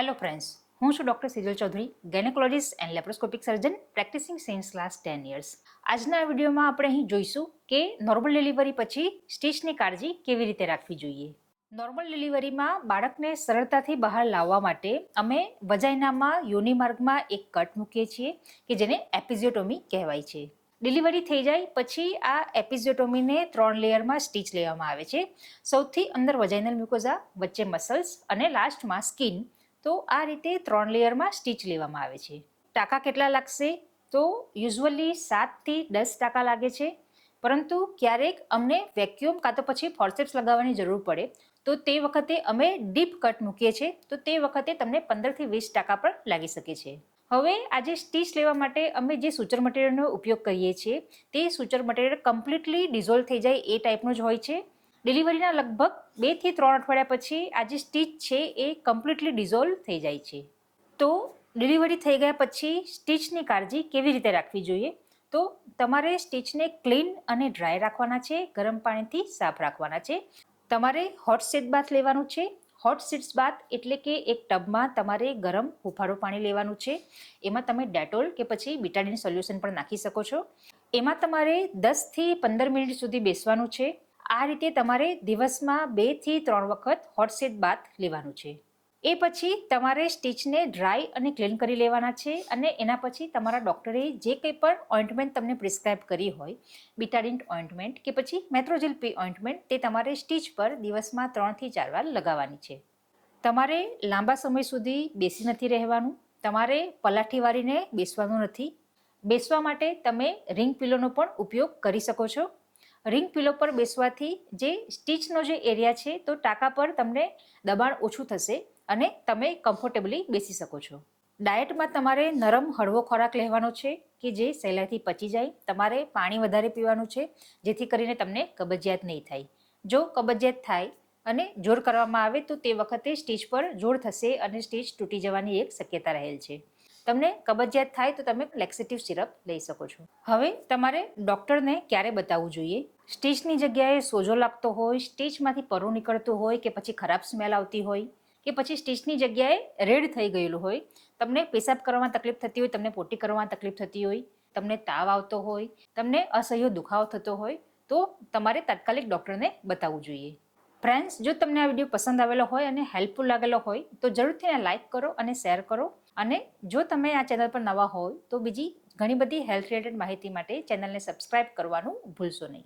Hello friends હું છું doctor Sijal Chaudhary gynaecologist and laparoscopic surgeon practising since last ten years આજના વિડીયોમાં આપણે અહીં જોઈશું કે નોર્મલ ડિલિવરી પછી સ્ટીચની કાળજી કેવી રીતે રાખવી જોઈએ. નોર્મલ ડિલિવરીમાં બાળકને સરળતાથી બહાર લાવવા માટે અમે વજાઇનામાં યોનિમાર્ગમાં એક કટ મૂકીએ છીએ કે જેને એપિઝિયોટોમી કહેવાય છે. ડિલિવરી થઈ જાય પછી આ એપિઝિયોટોમીને ત્રણ લેયરમાં સ્ટીચ લેવામાં આવે છે. સૌથી અંદર વજાઇનલ મ્યુકોઝા વચ્ચે મસલ્સ અને લાસ્ટમાં સ્કિન તો આ રીતે ત્રણ લેયરમાં સ્ટીચ લેવામાં આવે છે. ટાંકા કેટલા લાગશે? તો યુઝ્યુઅલી સાતથી દસ ટાંકા લાગે છે. પરંતુ ક્યારેક અમને વેક્યુમ કાં તો પછી ફોર્સેપ્સ લગાવવાની જરૂર પડે. તો તે વખતે અમે ડીપ કટ મૂકીએ છીએ. તો તે વખતે તમને પંદરથી વીસ ટકા પણ લાગી શકે છે. હવે આજે સ્ટીચ લેવા માટે અમે જે સૂચર મટીરિયલનો ઉપયોગ કરીએ છીએ, તે સૂચર મટીરિયલ કમ્પ્લીટલી ડિઝોલ્વ થઈ જાય એ ટાઈપનું જ હોય છે. ડિલિવરીના લગભગ બેથી ત્રણ અઠવાડિયા પછી આ જે સ્ટીચ છે એ કમ્પ્લીટલી ડિઝોલ્વ થઈ જાય છે. તો ડિલિવરી થઈ ગયા પછી સ્ટીચની કાળજી કેવી રીતે રાખવી જોઈએ? તો તમારે સ્ટીચને ક્લીન અને ડ્રાય રાખવાના છે, ગરમ પાણીથી સાફ રાખવાના છે. તમારે હોટ સીટ બાથ લેવાનું છે. હોટ સીટ્સ બાથ એટલે કે એક ટબમાં તમારે ગરમ હુફાળું પાણી લેવાનું છે. એમાં તમે ડેટોલ કે પછી બીટાડિન સોલ્યુશન પણ નાખી શકો છો. એમાં તમારે દસથી પંદર મિનિટ સુધી બેસવાનું છે. આ રીતે તમારે દિવસમાં બેથી ત્રણ વખત હોટ સેટ બાથ લેવાનું છે. એ પછી તમારે સ્ટીચને ડ્રાય અને ક્લીન કરી લેવાના છે અને એના પછી તમારા ડૉક્ટરે જે કંઈ પણ ઓઇન્ટમેન્ટ તમને પ્રિસ્ક્રાઇબ કરી હોય બિટાડિન્ટ ઓઇન્ટમેન્ટ કે પછી મેટ્રોજેલ પી ઓઇન્ટમેન્ટ તે તમારે સ્ટીચ પર દિવસમાં ત્રણથી ચાર વાર લગાવવાની છે. તમારે લાંબા સમય સુધી બેસી નથી રહેવાનું, તમારે પલાઠી વાળીને બેસવાનું નથી. બેસવા માટે તમે રિંગ પિલોનો પણ ઉપયોગ કરી શકો છો. રિંગ પિલો પર બેસવાથી જે સ્ટીચનો જે એરિયા છે તો ટાંકા પર તમને દબાણ ઓછું થશે અને તમે કમ્ફર્ટેબલી બેસી શકો છો. ડાયટમાં તમારે નરમ હળવો ખોરાક લેવાનો છે કે જે સહેલાઈથી પચી જાય, તમારે પાણી વધારે પીવાનું છે, જેથી કરીને તમને કબજિયાત નહીં થાય. જો કબજિયાત થાય અને જોર કરવામાં આવે તો તે વખતે સ્ટીચ પર જોર થશે અને સ્ટીચ તૂટી જવાની એક શક્યતા રહેલ છે. તમને કબજિયાત થાય તો તમે લેક્સિટિવ સિરપ લઈ શકો છો. હવે તમારે ડૉક્ટરને ક્યારે બતાવવું જોઈએ? સ્ટીચની જગ્યાએ સોજો લાગતો હોય, સ્ટીચમાંથી પરું નીકળતું હોય કે પછી ખરાબ સ્મેલ આવતી હોય કે પછી સ્ટીચની જગ્યાએ રેડ થઈ ગયેલું હોય, તમને પેશાબ કરવામાં તકલીફ થતી હોય, તમને પોટી કરવામાં તકલીફ થતી હોય, તમને તાવ આવતો હોય, તમને અસહ્ય દુખાવો થતો હોય, તો તમારે તાત્કાલિક ડૉક્ટરને બતાવવું જોઈએ. ફ્રેન્ડ્સ જો તમને આ વીડિયો પસંદ આવેલો હોય અને હેલ્પફુલ લાગેલો હોય, તો જરૂરથી એને લાઇક કરો અને શેર કરો. અને જો તમે આ ચેનલ પર નવા હોય, તો બીજી ઘણી બધી હેલ્થ રિલેટેડ માહિતી માટે ચેનલને સબસ્ક્રાઇબ કરવાનું ભૂલશો નહીં.